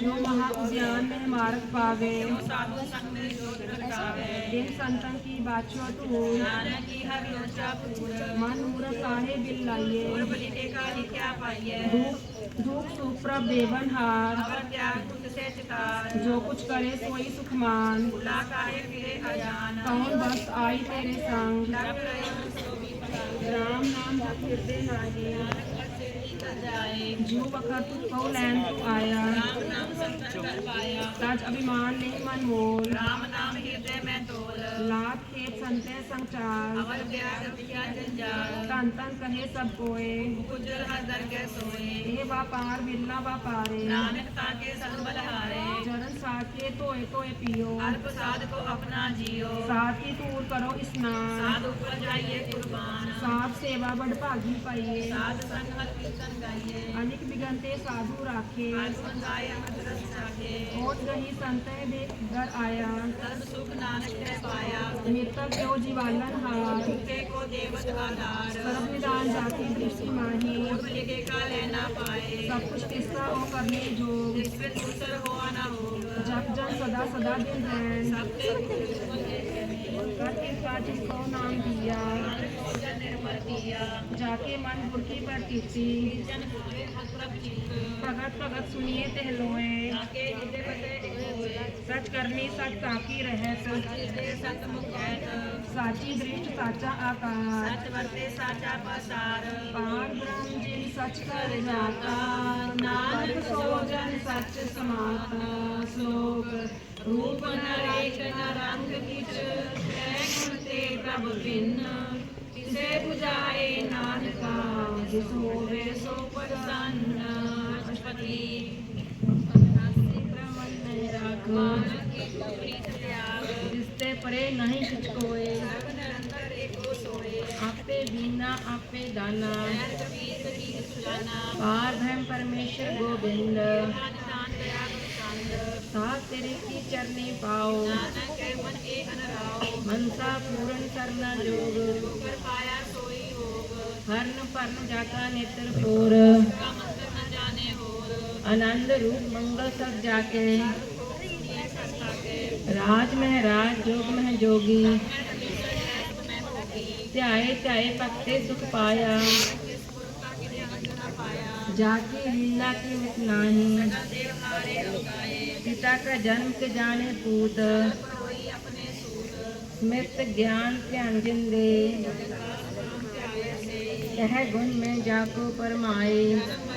जो महाउद्यान में मार्ग पावे जिन संतन की पूर मन काहे बिल सुप्रभ देवन हार जो कुछ करे सोई सुखमान। कौन बस आई तेरे संग? राम नाम फिरते नाही जाए जो बखत तू कौ लैन आया तज अभिमान नहीं मन मोल राम नाम हृदय में तोल। लाभ खेत संते संचार। किया जंजाल। तन तन कहे सब कोए गुजर हर दर के सोए। बिरला व्यापारे नानक ताके संबल हारे चरण साके तोय तोय पियो। अल्प साध को अपना जियो। साथ ही दूर करो स्नान। साधु पर जाइए कुर्बान। साथ सेवा बड़ भागी पाइए। साध संग हर कीर्तन गाइए। अनिक बिगंते साधु राखे। आत्मन गाय अमृत रस ओट गही संत दे घर आया। सर्व सुख नानक ने पाया। मृतक जो जीवालन हार। भूखे को देवत आधार। सर्व निदान जाति दृष्टि माही पूर्व लिखे का लेना पाए सब कुछ किस्सा ओ करने जोग जप जन सदा सदा दिन कर नाम दिया। जाके मन बुरकी पर टीसी भगत भगत सुनिए होए सच करनी सच सत मुखैत साची दृष्ट साचा आकार। पार ब्रह्म ਸੱਚ ਕਰ ਜਾਤਾ ਨਾਨਕ ਸੋ ਜਨ ਸੱਚ ਸਮਾਤਾ, ਸਲੋਕ ਰੂਪ ਨ ਨ ਰੰਗ ਕਿਛ ਤੈ ਗੁਣ ਤੇ ਪ੍ਰਭ ਬਿਨ। ਤਿਸੇ ਪੁਜਾਏ ਨਾਨਕਾ, ਜਿਸ ਹੋਵੇ ਸੋ ਪ੍ਰਸੰਨ ਅਸ਼ਪਤੀ ਰਾਖਵਾ ਪਰੇ ਨਹੀਂ ਕੁਝ ਕੋਏ बीना आपे दाना नैर कबीर की सुजाना पार ब्रह्म परमेश्वर गोविंद निशान दया प्रसंद साथ तेरे की चरनी पाओ नानक के मन ए अनराओ मनसा पूर्ण करना जोग कर पाया सोई होग हरण पर्ण जाका नेत्र फोर का मंत्र न जाने होर आनंद रूप मंगल सब जाके ये संस्था के राज में राज जोग में जोगी त्याए त्याए पत्ते सुख पाया जाके लीला की मित नाही पिता का जन्म के जाने पूत स्मृत ज्ञान ध्यान जिंदे कह गुण में जाको परमाए